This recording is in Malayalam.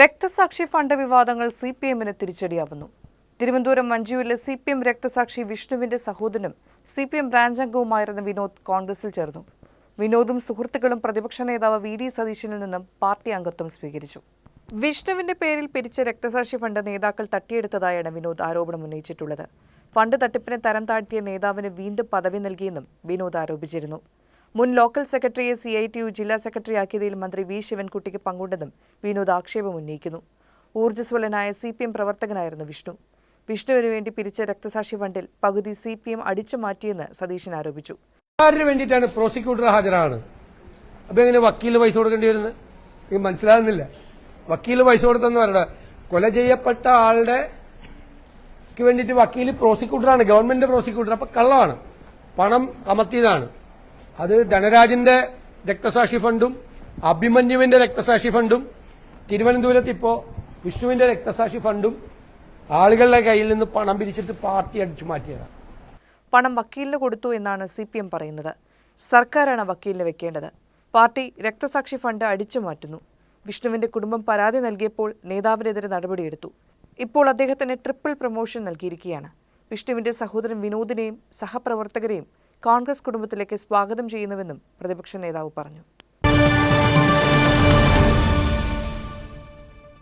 രക്തസാക്ഷി ഫണ്ട് വിവാദങ്ങൾ സി പി എമ്മിന് തിരിച്ചടിയാവുന്നു. തിരുവനന്തപുരം മഞ്ജുവിലെ സി പി എം രക്തസാക്ഷി വിഷ്ണുവിന്റെ സഹോദരനും സി പി എം ബ്രാഞ്ച് അംഗവുമായിരുന്ന വിനോദ് കോൺഗ്രസിൽ ചേർന്നു. വിനോദും സുഹൃത്തുക്കളും പ്രതിപക്ഷ നേതാവ് വി ഡി സതീശനിൽ നിന്നും പാർട്ടി അംഗത്വം സ്വീകരിച്ചു. വിഷ്ണുവിന്റെ പേരിൽ പിരിച്ച രക്തസാക്ഷി ഫണ്ട് നേതാക്കൾ തട്ടിയെടുത്തതായാണ് വിനോദ് ആരോപണം ഉന്നയിച്ചിട്ടുള്ളത്. ഫണ്ട് തട്ടിപ്പിന് തരം താഴ്ത്തിയ നേതാവിന് വീണ്ടും പദവി നൽകിയെന്നും വിനോദ് ആരോപിച്ചിരുന്നു. മുൻ ലോക്കൽ സെക്രട്ടറിയെ സി ഐ ടി യു ജില്ലാ സെക്രട്ടറിയാക്കിയതിൽ മന്ത്രി വി ശിവൻകുട്ടിക്ക് പങ്കുണ്ടെന്നും വിനോദ് ആക്ഷേപം ഉന്നയിക്കുന്നു. ഊർജസ്വലനായ സി പി എം പ്രവർത്തകനായിരുന്നു വിഷ്ണു. വിഷ്ണുവിന് വേണ്ടി പിരിച്ച രക്തസാക്ഷി ഫണ്ടിൽ പകുതി സി പി എം അടിച്ചു മാറ്റിയെന്ന് സതീശൻ ആരോപിച്ചു. പ്രോസിക്യൂട്ടർ ഹാജരാണ്? അപ്പൊ എങ്ങനെ വക്കീൽ പൈസ കൊടുക്കേണ്ടി വരുന്നത് എനിക്ക് മനസ്സിലാകുന്നില്ല. വക്കീൽ പൈസ കൊടുത്തെന്ന് പറയണ കൊല ചെയ്യപ്പെട്ട ആളുടെ വേണ്ടിയിട്ട് വക്കീൽ പ്രോസിക്യൂട്ടറാണ് ഗവൺമെന്റ് പ്രോസിക്യൂട്ടർ. അപ്പൊ കള്ളമാണ്. പണം കമത്തിയതാണ് അത് ധനരാജിന്റെ രക്തസാക്ഷി ഫണ്ടും അഭിമന്യുവിന്റെ രക്തസാക്ഷി ഫണ്ടും തിരുവനന്തപുരത്ത് ഇപ്പോ വിഷ്ണുവിന്റെ രക്തസാക്ഷി ഫണ്ടും ആളുകളുടെ കയ്യിൽ നിന്ന് പണം പിരിച്ചിട്ട് പാർട്ടി അടിച്ചു മാറ്റിയതാണ് പണം വക്കീലിന് കൊടുത്തു എന്നാണ് സി പി എം പറയുന്നത്. സർക്കാരാണ് വക്കീലിന് വെക്കേണ്ടത്. പാർട്ടി രക്തസാക്ഷി ഫണ്ട് അടിച്ചു മാറ്റുന്നു. വിഷ്ണുവിന്റെ കുടുംബം പരാതി നൽകിയപ്പോൾ നേതാവിനെതിരെ നടപടിയെടുത്തു. ഇപ്പോൾ അദ്ദേഹത്തിന് ട്രിപ്പിൾ പ്രൊമോഷൻ നൽകിയിരിക്കുകയാണ്. വിഷ്ണുവിന്റെ സഹോദരൻ വിനോദിനെയും സഹപ്രവർത്തകരെയും കോൺഗ്രസ് കുടുംബത്തിലേക്ക് സ്വാഗതം ചെയ്യുന്നുവെന്നും പ്രതിപക്ഷ നേതാവ് പറഞ്ഞു